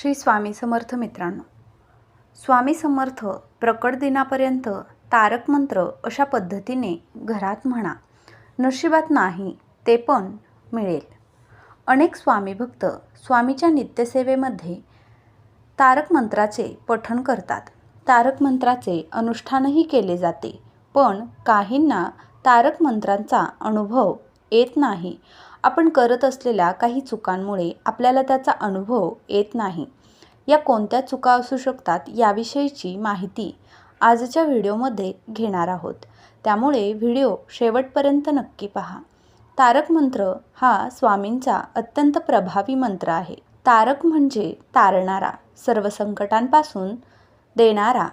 श्री स्वामी समर्थ मित्रांनो. स्वामी समर्थ प्रकट दिनापर्यंत तारक मंत्र अशा पद्धतीने घरात म्हणा नशिबात नाही ते पण मिळेल. अनेक स्वामी भक्त स्वामीच्या नित्यसेवेमध्ये तारक मंत्राचे पठण करतात. तारक मंत्राचे अनुष्ठानही केले जाते पण काहींना तारक मंत्रांचा अनुभव येत नाही. आपण करत असलेल्या काही चुकांमुळे आपल्याला त्याचा अनुभव येत नाही. या कोणत्या चुका असू शकतात याविषयीची माहिती आजच्या व्हिडिओमध्ये घेणार आहोत. त्यामुळे व्हिडिओ शेवटपर्यंत नक्की पहा. तारक मंत्र हा स्वामींचा अत्यंत प्रभावी मंत्र आहे. तारक म्हणजे तारणारा सर्व संकटांपासून देणारा.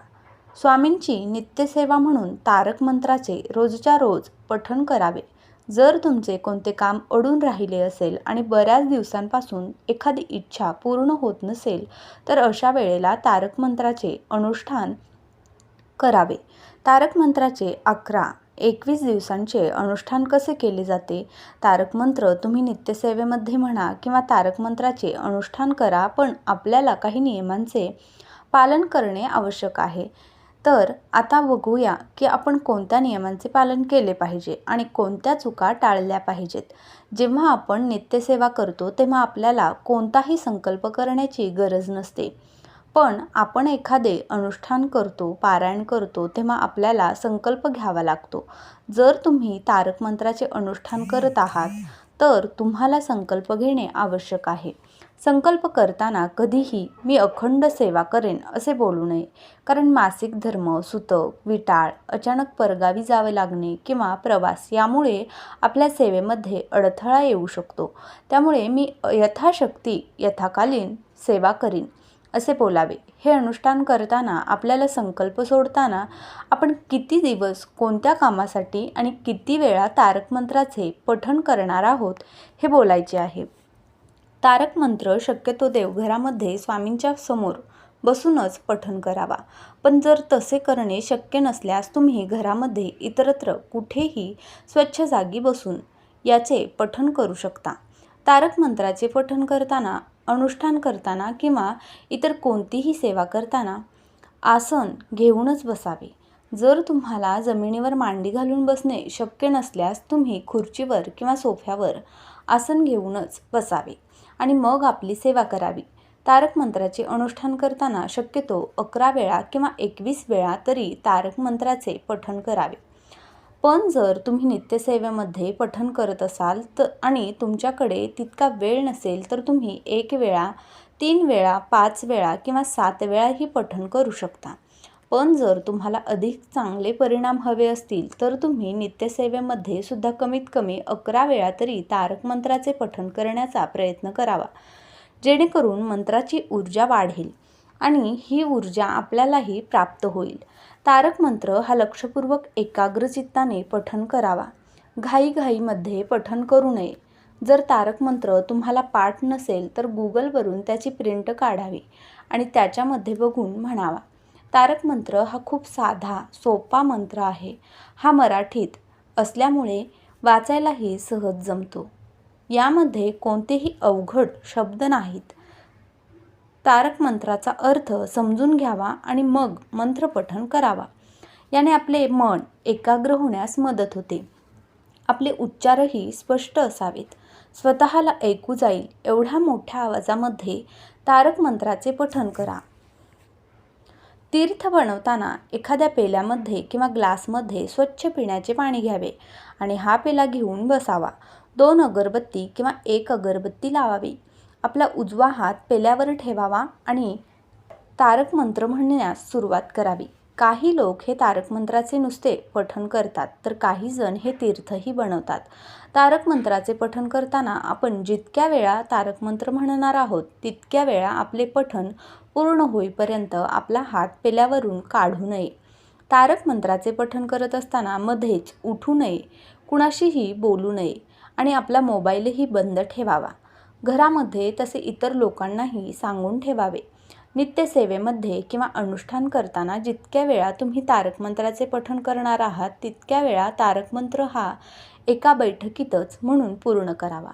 स्वामींची नित्यसेवा म्हणून तारक मंत्राचे रोजच्या रोज पठण करावे. जर तुमचे कोणते काम अडून राहिले असेल आणि बऱ्याच दिवसांपासून एखादी इच्छा पूर्ण होत नसेल तर अशा वेळेला तारक मंत्राचे अनुष्ठान करावे. तारक मंत्राचे अकरा एकवीस दिवसांचे अनुष्ठान कसे केले जाते? तारक मंत्र तुम्ही नित्यसेवेमध्ये म्हणा किंवा तारक मंत्राचे अनुष्ठान करा पण आपल्याला काही नियमांचे पालन करणे आवश्यक आहे. तर आता बघूया की आपण कोणत्या नियमांचे पालन केले पाहिजे आणि कोणत्या चुका टाळल्या पाहिजेत. जेव्हा आपण नित्यसेवा करतो तेव्हा आपल्याला कोणताही संकल्प करण्याची गरज नसते. पण आपण एखादे अनुष्ठान करतो पारायण करतो तेव्हा आपल्याला संकल्प घ्यावा लागतो. जर तुम्ही तारक मंत्राचे अनुष्ठान करत आहात तर तुम्हाला संकल्प घेणे आवश्यक आहे. संकल्प करताना कधीही मी अखंड सेवा करेन असे बोलू नये. कारण मासिक धर्म सुतक विटाळ अचानक परगावी जावे लागणे किंवा प्रवास यामुळे आपल्या सेवेमध्ये अडथळा येऊ शकतो. त्यामुळे मी यथाशक्ती यथाकालीन सेवा करीन असे बोलावे. हे अनुष्ठान करताना आपल्याला संकल्प सोडताना आपण किती दिवस कोणत्या कामासाठी आणि किती वेळा तारक मंत्राचे पठण करणार आहोत हे बोलायचे आहे. तारक मंत्र शक्यतो देवघरामध्ये स्वामींच्या समोर बसूनच पठन करावा. पण जर तसे करणे शक्य नसल्यास तुम्ही घरामध्ये इतरत्र कुठेही स्वच्छ जागी बसून याचे पठन करू शकता. तारक मंत्राचे पठन करताना अनुष्ठान करताना किंवा इतर कोणतीही सेवा करताना आसन घेऊनच बसावे. जर तुम्हाला जमिनीवर मांडी घालून बसणे शक्य नसल्यास तुम्ही खुर्चीवर किंवा सोफ्यावर आसन घेऊनच बसावे. आणि मग आपली सेवा करावी. तारक मंत्राचे अनुष्ठान करताना शक्यतो अकरा वेळा किंवा एकवीस वेळा तरी तारक मंत्राचे पठण करावे. पण जर तुम्ही नित्यसेवेमध्ये पठण करत असाल तर आणि तुमच्याकडे तितका वेळ नसेल तर तुम्ही एक वेळा तीन वेळा पाच वेळा किंवा सात वेळाही पठण करू शकता. पण जर तुम्हाला अधिक चांगले परिणाम हवे असतील तर तुम्ही नित्यसेवेमध्ये सुद्धा कमीत कमी अकरा वेळा तरी तारक मंत्राचे पठण करण्याचा प्रयत्न करावा जेणेकरून मंत्राची ऊर्जा वाढेल आणि ही ऊर्जा आपल्यालाही प्राप्त होईल. तारक मंत्र हा लक्षपूर्वक एकाग्रचित्ताने पठण करावा. घाईघाईमध्ये पठण करू नये. जर तारक मंत्र तुम्हाला पाठ नसेल तर गुगलवरून त्याची प्रिंट काढावी आणि त्याच्यामध्ये बघून म्हणावा. तारक मंत्र हा खूप साधा सोपा मंत्र आहे. हा मराठीत असल्यामुळे वाचायलाही सहज जमतो. यामध्ये कोणतेही अवघड शब्द नाहीत. तारक मंत्राचा अर्थ समजून घ्यावा आणि मग मंत्रपठण करावा. याने आपले मन एकाग्र होण्यास मदत होते. आपले उच्चारही स्पष्ट असावेत. स्वतःला ऐकू जाईल एवढ्या मोठ्या आवाजामध्ये तारक मंत्राचे पठण करा. तीर्थ बनवताना एखाद्या पेल्यामध्ये किंवा ग्लासमध्ये स्वच्छ पिण्याचे पाणी घ्यावे आणि हा पेला घेऊन बसावा. दोन अगरबत्ती किंवा एक अगरबत्ती लावावी. आपला उजवा हात पेल्यावर ठेवावा आणि तारक मंत्र म्हणण्यास सुरुवात करावी. काही लोक हे तारक मंत्राचे नुसते पठण करतात तर काही जण हे तीर्थही बनवतात. तारक मंत्राचे पठण करताना आपण जितक्या वेळा तारक मंत्र म्हणणार आहोत तितक्या वेळा आपले पठण पूर्ण होईपर्यंत आपला हात पेल्यावरून काढू नये. तारक मंत्राचे पठण करत असताना मध्येच उठू नये कुणाशीही बोलू नये आणि आपला मोबाईलही बंद ठेवावा. घरामध्ये तसे इतर लोकांनाही सांगून ठेवावे. नित्यसेवेमध्ये किंवा अनुष्ठान करताना जितक्या वेळा तुम्ही तारक मंत्राचे पठण करणार आहात तितक्या वेळा तारक मंत्र हा एका बैठकीतच म्हणून पूर्ण करावा.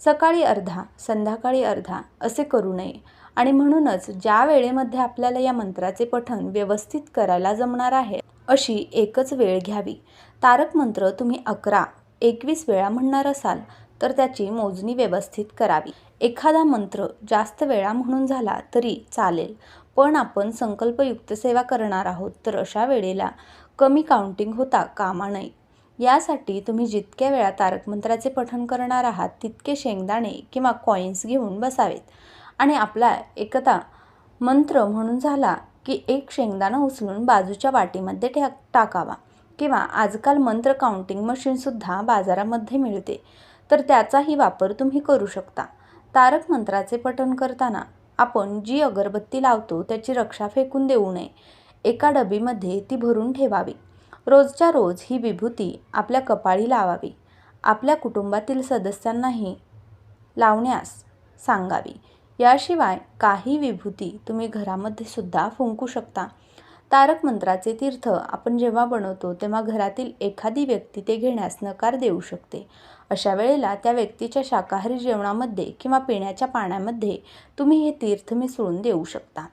सकाळी अर्धा संध्याकाळी अर्धा असे करू नये. आणि म्हणूनच ज्या वेळेमध्ये आपल्याला या मंत्राचे पठण व्यवस्थित करायला जमणार आहे अशी एकच वेळ घ्यावी. तारक मंत्र तुम्ही अकरा एकवीस वेळा म्हणणार असाल तर त्याची मोजणी व्यवस्थित करावी. एखादा मंत्र जास्त वेळा म्हणून झाला तरी चालेल पण आपण संकल्पयुक्त सेवा करणार आहोत तर अशा वेळेला कमी काउंटिंग होता कामा नये. यासाठी तुम्ही जितक्या वेळा तारक मंत्राचे पठण करणार आहात तितके शेंगदाणे किंवा कॉईन्स घेऊन बसावेत. आणि आपला एकदा मंत्र म्हणून झाला की एक शेंगदाणा उचलून बाजूच्या वाटीमध्ये टाकावा. किंवा आजकाल मंत्र काउंटिंग मशीनसुद्धा बाजारामध्ये मिळते. तर त्याचाही वापर तुम्ही करू शकता. तारक मंत्राचे पठण करताना आपण जी अगरबत्ती लावतो त्याची रक्षा फेकून देऊ नये. एका डबीमध्ये ती भरून ठेवावी. रोजच्या रोज ही विभूती आपल्या कपाळी लावावी. आपल्या कुटुंबातील सदस्यांनाही लावण्यास सांगावी. याशिवाय काही विभूती तुम्ही घरामध्ये सुद्धा फुंकू शकता. तारक मंत्राचे तीर्थ आपण जेव्हा बनवतो तेव्हा घरातील एखादी व्यक्ती ते घेण्यास नकार देऊ शकते. अशा वेळेला त्या व्यक्तीच्या शाकाहारी जेवणामध्ये किंवा पिण्याच्या पाण्यामध्ये तुम्ही हे तीर्थ मिसळून देऊ शकता.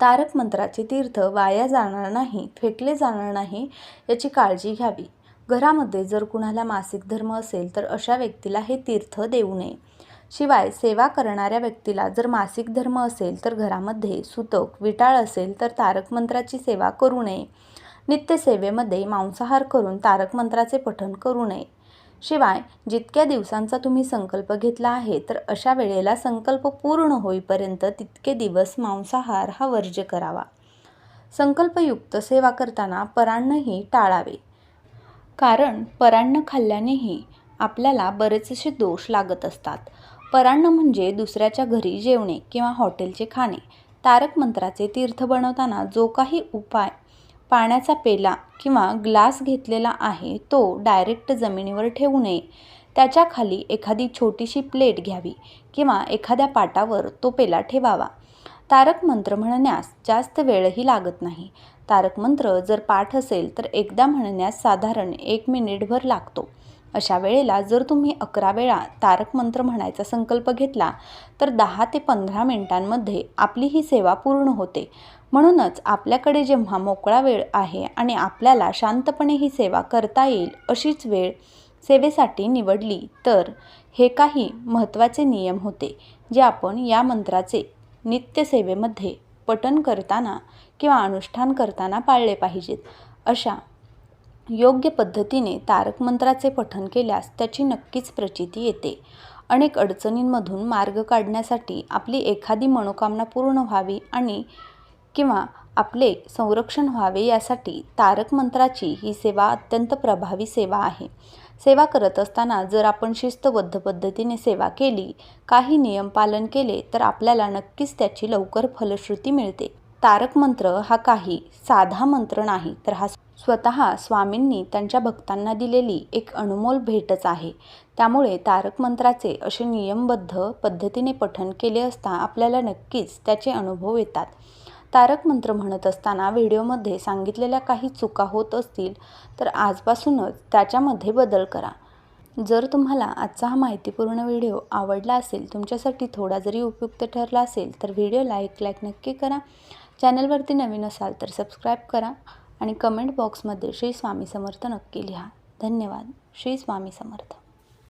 तारक मंत्राचे तीर्थ वाया जाणार नाही फेकले जाणार नाही याची काळजी घ्यावी. घरामध्ये जर कुणाला मासिक धर्म असेल तर अशा व्यक्तीला हे तीर्थ देऊ नये. शिवाय सेवा करणाऱ्या व्यक्तीला जर मासिक धर्म असेल तर घरामध्ये सुतक विटाळ असेल तर तारक मंत्राची सेवा करू नये. नित्यसेवेमध्ये मांसाहार करून तारक मंत्राचे पठण करू नये. शिवाय जितक्या दिवसांचा तुम्ही संकल्प घेतला आहे तर अशा वेळेला संकल्प पूर्ण होईपर्यंत तितके दिवस मांसाहार हा वर्ज्य करावा. संकल्पयुक्त सेवा करताना परान्नही टाळावे. कारण परान्न खाल्ल्यानेही आपल्याला बरेचसे दोष लागत असतात. परान्न म्हणजे दुसऱ्याच्या घरी जेवणे किंवा हॉटेलचे खाणे. तारक मंत्राचे तीर्थ बनवताना जो काही उपाय पाण्याचा पेला किंवा ग्लास घेतलेला आहे तो डायरेक्ट जमिनीवर ठेवू नये. त्याच्याखाली एखादी छोटीशी प्लेट घ्यावी किंवा एखाद्या पाटावर तो पेला ठेवावा. तारक मंत्र म्हणण्यास जास्त वेळही लागत नाही. तारक मंत्र जर पाठ असेल तर एकदा म्हणण्यास साधारण एक मिनिटभर लागतो. अशा वेळेला जर तुम्ही अकरा वेळा तारक मंत्र म्हणायचा संकल्प घेतला तर दहा ते पंधरा मिनिटांमध्ये आपली ही सेवा पूर्ण होते. म्हणूनच आपल्याकडे जेव्हा मोकळा वेळ आहे आणि आपल्याला शांतपणे ही सेवा करता येईल अशीच वेळ सेवेसाठी निवडली तर हे काही महत्त्वाचे नियम होते जे आपण या मंत्राचे नित्यसेवेमध्ये पठन करताना किंवा अनुष्ठान करताना पाळले पाहिजेत. अशा योग्य पद्धतीने तारक मंत्राचे पठण केल्यास त्याची नक्कीच प्रचिती येते. अनेक अडचणींमधून मार्ग काढण्यासाठी आपली एखादी मनोकामना पूर्ण व्हावी आणि किंवा आपले संरक्षण व्हावे यासाठी तारक मंत्राची ही सेवा अत्यंत प्रभावी सेवा आहे. सेवा करत असताना जर आपण शिस्तबद्ध पद्धतीने सेवा केली काही नियम पालन केले तर आपल्याला नक्कीच त्याची लवकर फलश्रुती मिळते. तारक मंत्र हा काही साधा मंत्र नाही तर हा स्वतः स्वामींनी त्यांच्या भक्तांना दिलेली एक अनमोल भेटच आहे. त्यामुळे तारक मंत्राचे असे नियमबद्ध पद्धतीने पठण केले असता आपल्याला नक्कीच त्याचे अनुभव येतात. तारक मंत्र म्हणत असताना व्हिडिओमध्ये सांगितलेल्या काही चुका होत असतील तर आजपासूनच त्याच्यामध्ये बदल करा. जर तुम्हाला आजचा हा माहितीपूर्ण व्हिडिओ आवडला असेल तुमच्यासाठी थोडा जरी उपयुक्त ठरला असेल तर व्हिडिओला एक लाईक नक्की करा. चॅनलवरती नवीन असाल तर सबस्क्राईब करा. आणि कमेंट बॉक्समध्ये श्री स्वामी समर्थ नक्की लिहा. धन्यवाद. श्री स्वामी समर्थ.